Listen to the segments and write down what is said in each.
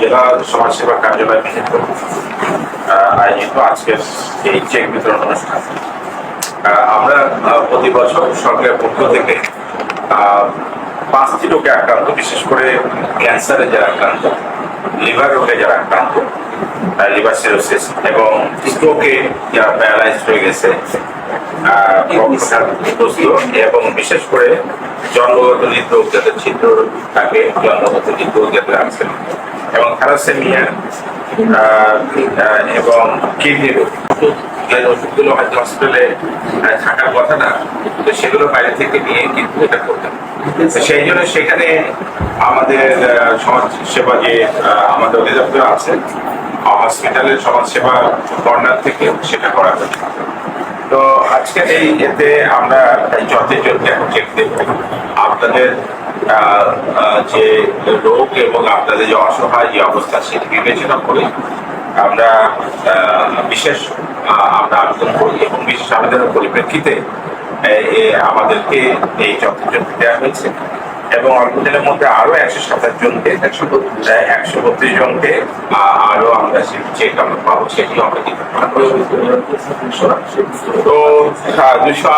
জেলা সমাজসেবা কার্যালয় মিলিত আয়োজিত আজকের এই চেক বিতরণ অনুষ্ঠান। আমরা প্রতি বছর সরকারের পক্ষ থেকে পাঁচটি রোগে আক্রান্ত, বিশেষ করে ক্যান্সারে যারা আক্রান্ত, লিভার রোগে যারা আক্রান্ত লিভার সিরোসিস এবং স্ট্রোকে যারা প্যারালাইজ হয়ে গেছে এবং বিশেষ করে জন্মগত হৃদরোগ যাদের ছিদ্র থাকে, জন্মগত হৃদরোগ যাদের আছে এবং থ্যালাসেমিয়া এবং কিডনি রোগ। ওষুধগুলো হয়তো হসপিটালে থাকার কথা না তো সেগুলো বাইরে থেকে নিয়ে কিন্তু এটা করতাম সেই জন্য সেখানে আমাদের সমাজ সেবা যে আমাদের অধিদপ্তর আছে হসপিটালের সমাজ সেবা কর্নার থেকে সেটা করা হচ্ছে তো আজকে এই এতে আমরা যতে চেক দেব আপনাদের যে রোগ এবং আপনাদের যে অসহায় যে অবস্থা সেটি বিবেচনা করে আমরা বিশেষ আমরা আবেদন করি এবং বিশেষ আবেদনের পরিপ্রেক্ষিতে আমাদেরকে এই চতুর্থ দেওয়া হয়েছে। এবং অল্প দিনের মধ্যে আরও একশো সাতাশ জনকে, একশো একশো বত্রিশ জনকে আমরা তো দুশো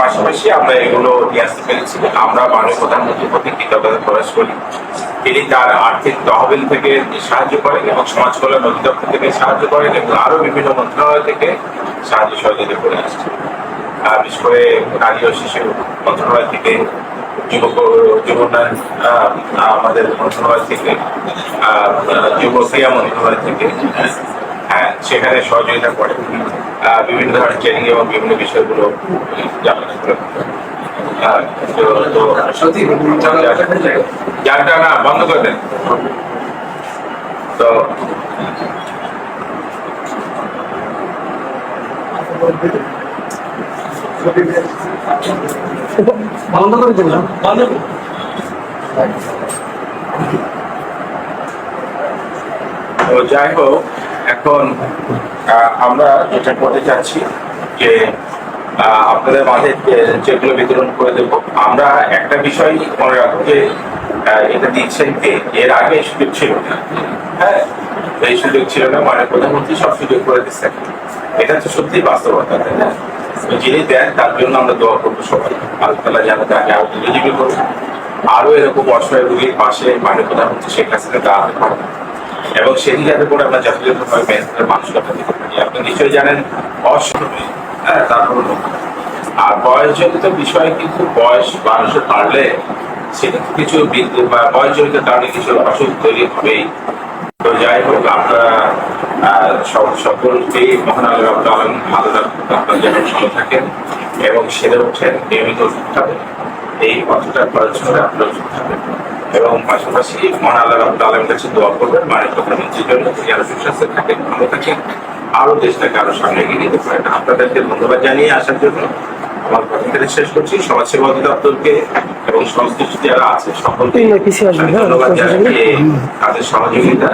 পাশাপাশি আমরা এগুলো নিয়ে আসতে পেরেছি আমরা মাননীয় প্রধানমন্ত্রীর প্রতি কৃতজ্ঞতা প্রকাশ করি তিনি তার আর্থিক তহবিল থেকে সাহায্য করেন এবং সমাজ কল্যাণ অধিদপ্তর থেকে সাহায্য করেন এবং আরও বিভিন্ন মন্ত্রণালয় থেকে সাহায্য সহযোগিতা করে আসছে বিশেষ করে নারী ও শিশু মন্ত্রণালয় থেকে যুবক যুব আহ, আমাদের মন্ত্রণালয় থেকে যুব ক্রিয়া মন্ত্রণালয় থেকে হ্যাঁ সেখানে সহযোগিতা করে বিভিন্ন ধরনের ট্রেনিং এবং বিভিন্ন বিষয়গুলো যানটা না বন্ধ করে দেন। তো বন্ধ করে দিলাম তো যাই হোক, এখন আমরা যেটা করতে চাচ্ছি যে আপনাদের মাঝে যেগুলো বিতরণ করে দেবো, আমরা একটা বিষয় মনে রাখব যে এটা দিচ্ছেন কে? এর আগে সুযোগ ছিল না। হ্যাঁ এই সুযোগ ছিল না মানে প্রধানমন্ত্রী সব সুযোগ করে দিচ্ছেন। এটা তো সত্যি বাস্তবতা, তাই না? যিনি দেন, তার জন্য আমরা দোয়া করব সবাই। আল্লাহ তালা যেন তাকে আরও বিজীবী করুন আরও এরকম অসহায় রোগীর পাশে মানে প্রধানমন্ত্রী শেখ হাসিনা দাঁড়াতে পারবেন এবং সেটি যাতে করে আমরা যথাযথভাবে মেহনতের মানুষকে আপনি নিশ্চয়ই জানেন অসময়ে হ্যাঁ তারপর আর বয়সজনিত বিষয় কিন্তু বয়স মানুষের বাড়লে সেটা কিছু বৃদ্ধি বা বয়সজনিত কারণে কিছু অসুখ তৈরি হবেই। তো যাই হোক আপনারা সকলকেই মহান আল্লাহ রাব্বুল আলামিন ভালো আপনারা যেন ভালো থাকেন এবং সেরে ওঠেন নিয়মিত ওষুধ খাবেন এই কথাটা খরচ করে আপনারা ওষুধ খাবেন এবং পাশাপাশি মহান আল্লাহ রাব্বুল আলামিনের কাছে দোয়া করবেন মানে প্রধানমন্ত্রীর জন্য। তিনি আরও সুস্বাস্থ্য থাকেন ভালো থাকেন। আরও দেশটাকে আরও সামনে এগিয়ে নিতে পারেন। আপনাদেরকে ধন্যবাদ জানিয়ে আসার জন্য আমার কথা শেষ করছি। সমাজসেবা অধিদপ্তরকে এবং সংশ্লিষ্ট যারা আছে সকলকে হ্যাঁ, ধন্যবাদ। জানিয়ে তাদের সহযোগিতা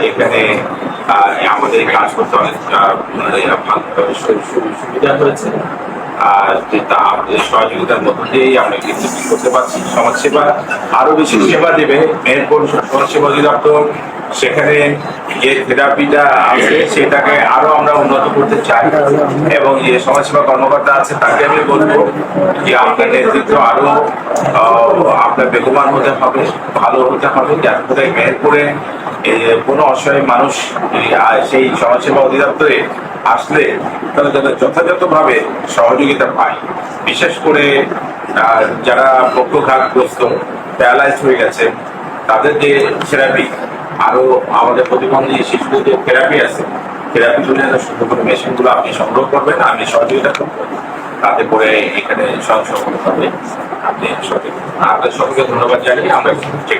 এখানে আমাদের কাজ করতে অনেক সুবিধা হয়েছে। আর যে তা আপনাদের সহযোগিতার মধ্য দিয়েই আমরা কিন্তু কি করতে পারছি। সমাজসেবা আরও বেশি সেবা দেবে। মেহেরপুর সমাজসেবা অধিদপ্তর। সেখানে যে থেরাপিটা আছে সেটাকে আরও আমরা উন্নত করতে চাই। এবং যে সমাজসেবা কর্মকর্তা আছে তাকে আমি বলব যে আপনার নেতৃত্ব আরও আহ, আপনার বেগবান হতে হবে ভালো হতে হবে। যাতে করে মেহেরপুরে কোনো অসহায় মানুষ সেই সমাজসেবা অধিদপ্তরে আসলে তারা যাতে যথাযথভাবে সহযোগিতা পায়। বিশেষ করে যারা পক্ষঘাতগ্রস্ত প্যারালাইজ হয়ে গেছে, তাদের যে থেরাপি আরও আমাদের প্রতিবন্ধী শিশুদের যে থেরাপি আছে থেরাপি জন্য সুন্দর করে মেশিনগুলো আপনি সংগ্রহ করবেন আমি সহযোগিতা করব তাতে করে এখানে সংশোধন হবে আপনি সঠিক আপনাদের সকলকে ধন্যবাদ জানিয়ে আমরা চেক